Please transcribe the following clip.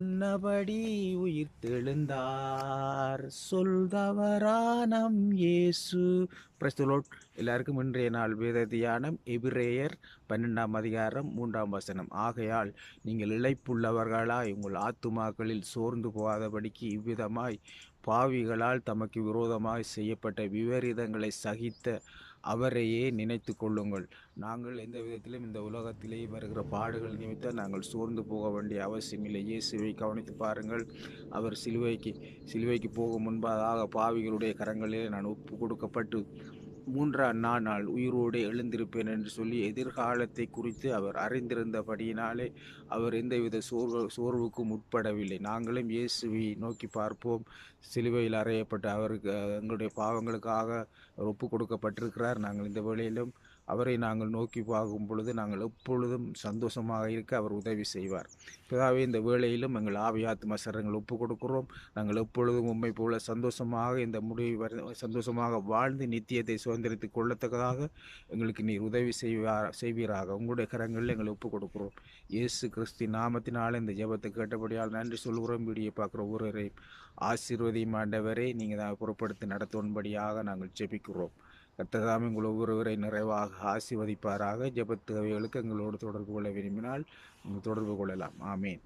சொன்னபடி உயிர் தெழுந்தார் சொல்தவரானம் இயேசு. பிரஸ்தலோட் எல்லாருக்கும் இன்றைய நாள் வேத தியானம் எபிரேயர் பன்னெண்டாம் அதிகாரம் மூன்றாம் வசனம். ஆகையால் நீங்கள் இழைப்புள்ளவர்களாய் உங்கள் ஆத்துமாக்களில் சோர்ந்து போகாதபடிக்கு இவ்விதமாய் பாவிகளால் தமக்கு விரோதமாய் செய்யப்பட்ட விபரீதங்களை சகித்த அவரையே நினைத்து கொள்ளுங்கள். நாங்கள் எந்த விதத்திலும் இந்த உலகத்திலே வருகிற பாடுகள் நிமித்தம் நாங்கள் சோர்ந்து போக வேண்டிய அவசியமில்லை இயேசுவை கவனித்து பாருங்கள். அவர் சிலுவைக்கு சிலுவைக்கு போகும் முன்பதாக பாவிகளுடைய கரங்களிலே நான் ஒப்பு கொடுக்கப்பட்டு மூன்றாம் நாள் உயிரோடு எழுந்திருப்பேன் என்று சொல்லி எதிர்காலத்தை குறித்து அவர் அறிந்திருந்தபடியினாலே அவர் எந்தவித சோர்வு சோர்வுக்கும் உட்படவில்லை. நாங்களும் இயேசுவை நோக்கி பார்ப்போம். சிலுவையில் அறையப்பட்ட அவருக்கு எங்களுடைய பாவங்களுக்காக ஒப்பு கொடுக்கப்பட்டிருக்கிறார். நாங்கள் இந்த வேளையிலும் அவரை நாங்கள் நோக்கி பார்க்கும் பொழுது நாங்கள் எப்பொழுதும் சந்தோஷமாக இருக்க அவர் உதவி செய்வார். பிதாவே இந்த வேளையிலும் எங்கள் ஆவியாத்ம சரங்கள் ஒப்பு கொடுக்கிறோம். நாங்கள் எப்பொழுதும் உண்மை போல சந்தோஷமாக இந்த முடிவு வர சந்தோஷமாக வாழ்ந்து நித்தியத்தை சுதந்திரத்தை கொள்ளத்தக்கதாக எங்களுக்கு நீர் உதவி செய்வார் செய்வீராக. உங்களுடைய கரங்களில் எங்களை ஒப்பு கொடுக்கிறோம். இயேசு கிறிஸ்தி நாமத்தினால் இந்த ஜெபத்தை கேட்டபடியால் நன்றி சொல்கிறோம். வீடியோ பார்க்குற ஒருவரையும் ஆசீர்வதியும் ஆண்டவரே நீங்கள் தான் பொறுப்படுத்தி நடத்தும்படியாக நாங்கள் ஜெபிக்கிறோம். கர்த்ததாம் உங்கள் ஒவ்வொருவரை நிறைவாக ஆசீர்வதிப்பாராக. ஜெபத்தேவைகளுக்கு எங்களோடு தொடர்பு கொள்ள விரும்பினால் தொடர்பு கொள்ளலாம். ஆமேன்.